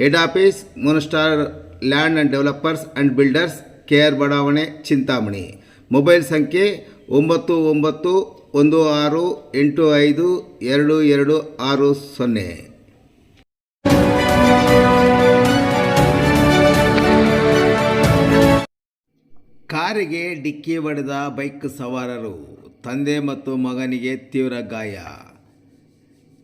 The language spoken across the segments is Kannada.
Head office, moonstar, land and developers and builders K R ಬಡಾವಣೆ, ಚಿಂತಾಮಣಿ. ಮೊಬೈಲ್ ಸಂಖ್ಯೆ ಒಂಬತ್ತು ಒಂಬತ್ತು ಒಂದು ಆರು ಎಂಟು ಐದು ಎರಡು ಎರಡು ಆರು ಸೊನ್ನೆ. ಕಾರಿಗೆ ಡಿಕ್ಕಿ ಹೊಡೆದ ಬೈಕ್ ಸವಾರರು, ತಂದೆ ಮತ್ತು ಮಗನಿಗೆ ತೀವ್ರ ಗಾಯ.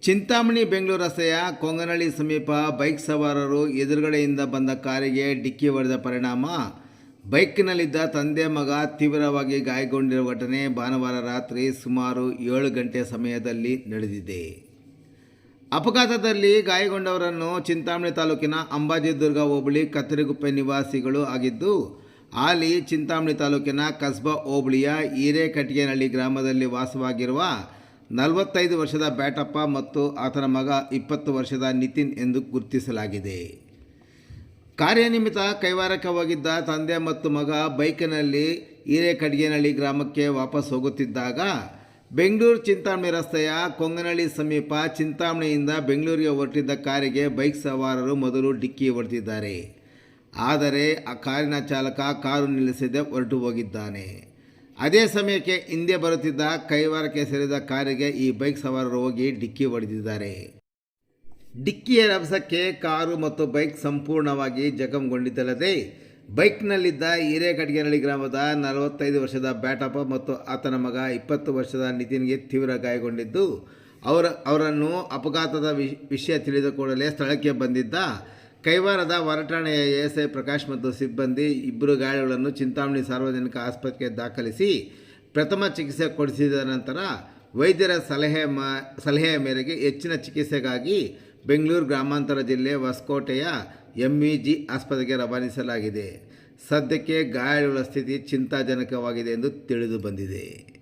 ಚಿಂತಾಮಣಿ ಬೆಂಗಳೂರು ರಸ್ತೆಯ ಕೊಂಗನಹಳ್ಳಿ ಸಮೀಪ ಬೈಕ್ ಸವಾರರು ಎದುರುಗಡೆಯಿಂದ ಬಂದ ಕಾರಿಗೆ ಡಿಕ್ಕಿ ಹೊಡೆದ ಪರಿಣಾಮ. ಬೈಕ್ನಲ್ಲಿದ್ದ ತಂದೆ ಮಗ ತೀವ್ರವಾಗಿ ಗಾಯಗೊಂಡಿರುವ ಘಟನೆ ಭಾನುವಾರ ರಾತ್ರಿ ಸುಮಾರು ಏಳು ಗಂಟೆ ಸಮಯದಲ್ಲಿ ನಡೆದಿದೆ. ಅಪಘಾತದಲ್ಲಿ ಗಾಯಗೊಂಡವರನ್ನು ಚಿಂತಾಮಣಿ ತಾಲೂಕಿನ ಅಂಬಾಜಿದುರ್ಗ ಹೋಬಳಿ ಕತ್ತರಿಗುಪ್ಪೆ ನಿವಾಸಿಗಳು ಆಗಿದ್ದು, ಹಾಲಿ ಚಿಂತಾಮಣಿ ತಾಲೂಕಿನ ಕಸ್ಬಾ ಹೋಬಳಿಯ ಹಿರೇಕಟ್ಟಿಗೆನಹಳ್ಳಿ ಗ್ರಾಮದಲ್ಲಿ ವಾಸವಾಗಿರುವ ನಲವತ್ತೈದು ವರ್ಷದ ಬ್ಯಾಟಪ್ಪ ಮತ್ತು ಆತನ ಮಗ ಇಪ್ಪತ್ತು ವರ್ಷದ ನಿತಿನ್ ಎಂದು ಗುರುತಿಸಲಾಗಿದೆ. ಕಾರ್ಯನಿಮಿತ್ತ ಕೈವಾರಕ್ಕೆ ಹೋಗಿದ್ದ ತಂದೆ ಮತ್ತು ಮಗ ಬೈಕಿನಲ್ಲಿ ಹಿರೇಕಡ್ಗೇನಹಳ್ಳಿ ಗ್ರಾಮಕ್ಕೆ ವಾಪಸ್ ಹೋಗುತ್ತಿದ್ದಾಗ ಬೆಂಗಳೂರು ಚಿಂತಾಮಣಿ ರಸ್ತೆಯ ಕೊಂಗನಹಳ್ಳಿ ಸಮೀಪ ಚಿಂತಾಮಣಿಯಿಂದ ಬೆಂಗಳೂರಿಗೆ ಹೊರಟಿದ್ದ ಕಾರಿಗೆ ಬೈಕ್ ಸವಾರರು ಮೊದಲು ಡಿಕ್ಕಿ ಹೊಡೆದಿದ್ದಾರೆ. ಆದರೆ ಆ ಕಾರಿನ ಚಾಲಕ ಕಾರು ನಿಲ್ಲಿಸದೆ ಹೊರಟು ಹೋಗಿದ್ದಾನೆ. ಅದೇ ಸಮಯಕ್ಕೆ ಹಿಂದೆ ಬರುತ್ತಿದ್ದ ಕೈವಾರಕ್ಕೆ ಸೇರಿದ ಕಾರಿಗೆ ಈ ಬೈಕ್ ಸವಾರರು ಹೋಗಿ ಡಿಕ್ಕಿ ಹೊಡೆದಿದ್ದಾರೆ. ಡಿಕ್ಕಿಯ ರಭಸಕ್ಕೆ ಕಾರು ಮತ್ತು ಬೈಕ್ ಸಂಪೂರ್ಣವಾಗಿ ಜಖಂಗೊಂಡಿದ್ದಲ್ಲದೆ, ಬೈಕ್ನಲ್ಲಿದ್ದ ಹಿರೇಕಡ್ಗೆನಹಳ್ಳಿ ಗ್ರಾಮದ ನಲವತ್ತೈದು ವರ್ಷದ ಬ್ಯಾಟಪ್ಪ ಮತ್ತು ಆತನ ಮಗ ಇಪ್ಪತ್ತು ವರ್ಷದ ನಿತಿನ್ಗೆ ತೀವ್ರ ಗಾಯಗೊಂಡಿದ್ದು, ಅವರ ಅವರನ್ನು ಅಪಘಾತದ ವಿಷಯ ತಿಳಿದ ಕೂಡಲೇ ಸ್ಥಳಕ್ಕೆ ಬಂದಿದ್ದ ಕೈವಾರದ ಹೊರಟಾಣೆಯ ಎಎಸ್ಐ ಪ್ರಕಾಶ್ ಮತ್ತು ಸಿಬ್ಬಂದಿ ಇಬ್ಬರು ಗಾಯಗಳನ್ನು ಚಿಂತಾಮಣಿ ಸಾರ್ವಜನಿಕ ಆಸ್ಪತ್ರೆಗೆ ದಾಖಲಿಸಿ ಪ್ರಥಮ ಚಿಕಿತ್ಸೆ ಕೊಡಿಸಿದ ನಂತರ ವೈದ್ಯರ ಸಲಹೆ ಮ, ಸಲಹೆಯ ಮೇರೆಗೆ ಹೆಚ್ಚಿನ ಚಿಕಿತ್ಸೆಗಾಗಿ ಬೆಂಗಳೂರು ಗ್ರಾಮಾಂತರ ಜಿಲ್ಲೆ ಹೊಸಕೋಟೆಯ ಎಂಇಜಿ ಆಸ್ಪತ್ರೆಗೆ ರವಾನಿಸಲಾಗಿದೆ. ಸದ್ಯಕ್ಕೆ ಗಾಯಗಳ ಸ್ಥಿತಿ ಚಿಂತಾಜನಕವಾಗಿದೆ ಎಂದು ತಿಳಿದು ಬಂದಿದೆ.